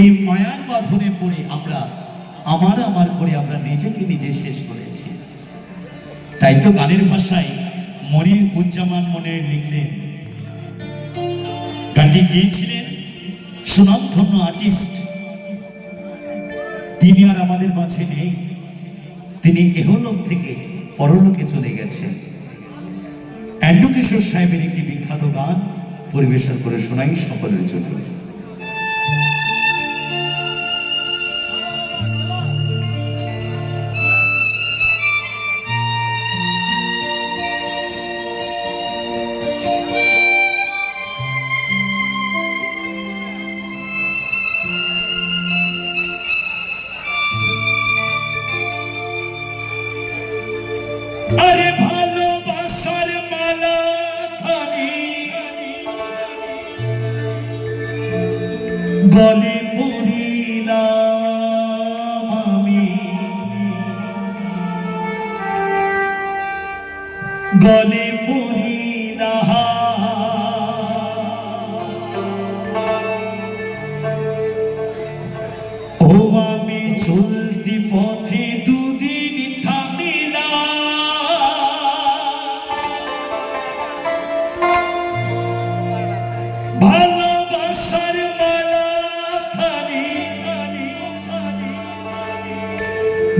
এই মায়ার বাঁধনে পড়ে আমরা, আমার আমার করে আমরা নিজেকে নিজে শেষ করেছি। তাই তো গানের ভাষায় মনির উজ্জামান মনের লিখলেন, গানটি গিয়েছিলেন সুনামধন্য আর্টিস্ট। তিনি আর আমাদের মাঝে নেই। তিনি এহলোক থেকে পরলোকে চলে গেছেন। অ্যান্ডু কিশোর সাহেবের একটি বিখ্যাত গান পরিবেশন করে শোনাই সকলের জন্য। গলে পড়িলাম আমি। গলে পড়িলাম ও আমি চলতি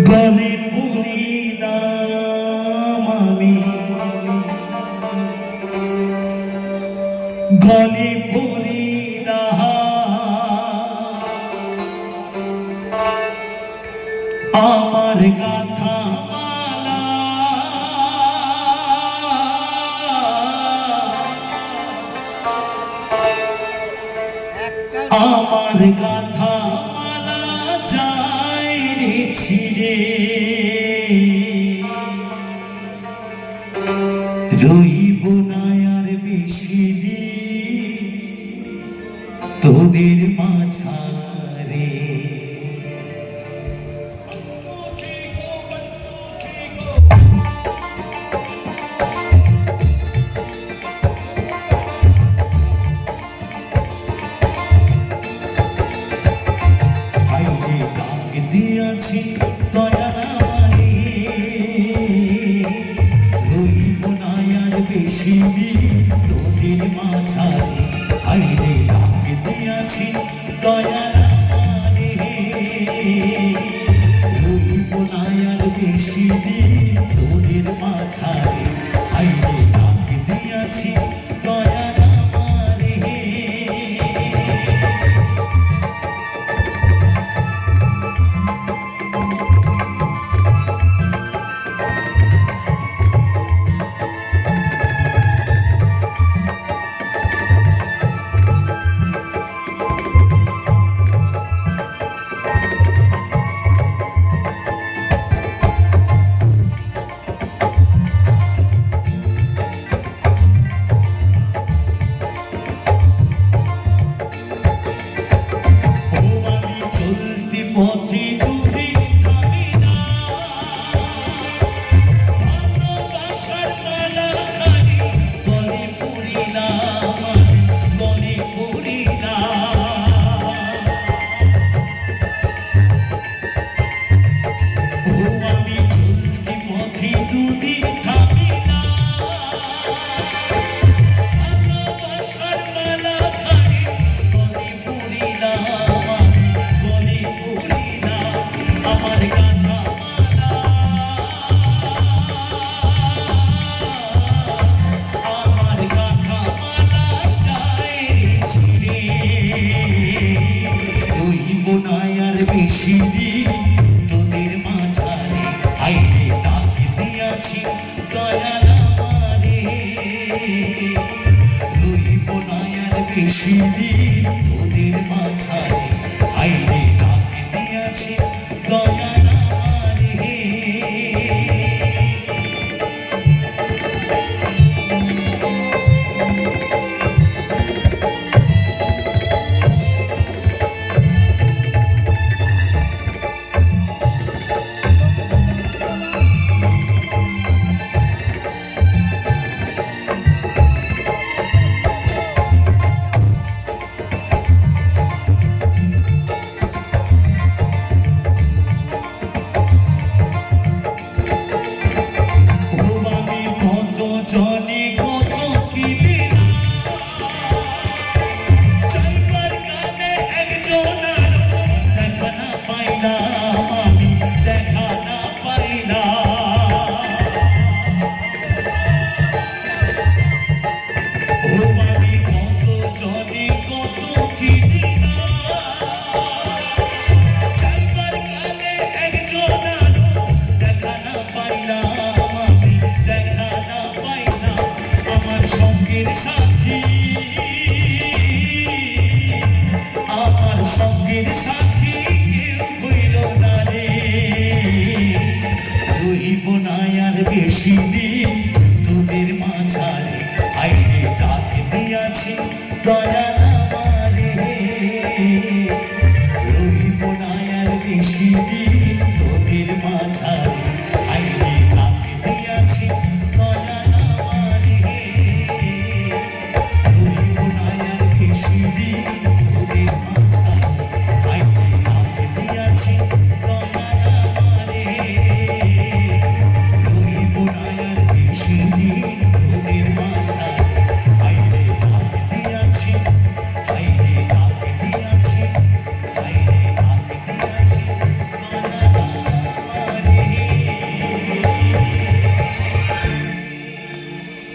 গলে পড়িলাম আমি। গলে পড়িলাম আমার গাথা আমার গাথা পথে দূরে বেশি দিন তোদের মাঝারে সঙ্গের সাথী আমার সঙ্গের সাথী কেউ হইল না রে। রইব না আর বেশি দিন।